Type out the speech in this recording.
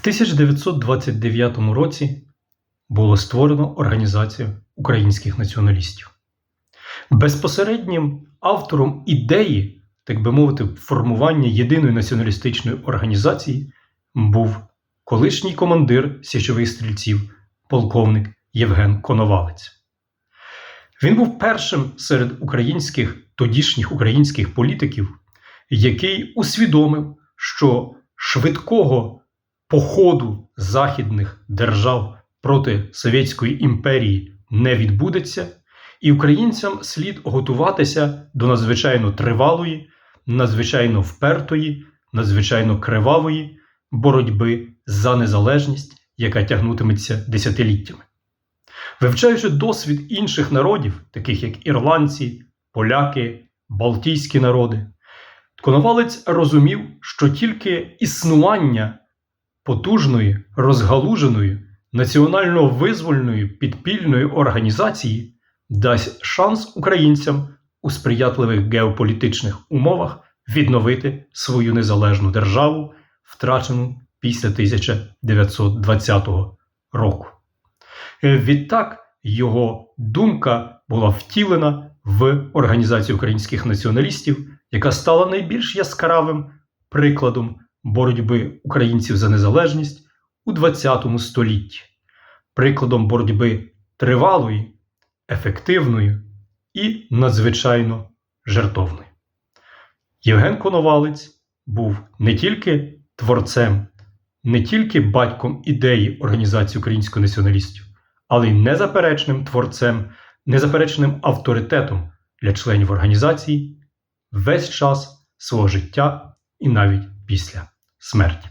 В 1929 році було створено Організацію українських націоналістів. Безпосереднім автором ідеї, так би мовити, формування єдиної націоналістичної організації був колишній командир січових стрільців, полковник Євген Коновалець. Він був першим серед українських тодішніх українських політиків, який усвідомив, що швидкого походу західних держав проти Совєтської імперії не відбудеться, і українцям слід готуватися до надзвичайно тривалої, надзвичайно впертої, надзвичайно кривавої боротьби за незалежність, яка тягнутиметься десятиліттями. Вивчаючи досвід інших народів, таких як ірландці, поляки, балтійські народи, Коновалець розумів, що тільки існування потужної, розгалуженої, національно визвольної підпільної організації дасть шанс українцям у сприятливих геополітичних умовах відновити свою незалежну державу, втрачену після 1920 року. Відтак його думка була втілена в Організацію українських націоналістів, яка стала найбільш яскравим прикладом боротьби українців за незалежність у ХХ столітті, прикладом боротьби тривалої, ефективної і надзвичайно жертовної. Євген Коновалець був не тільки творцем, не тільки батьком ідеї Організації українських націоналістів, але й незаперечним творцем, незаперечним авторитетом для членів організації весь час свого життя і навіть після смерті.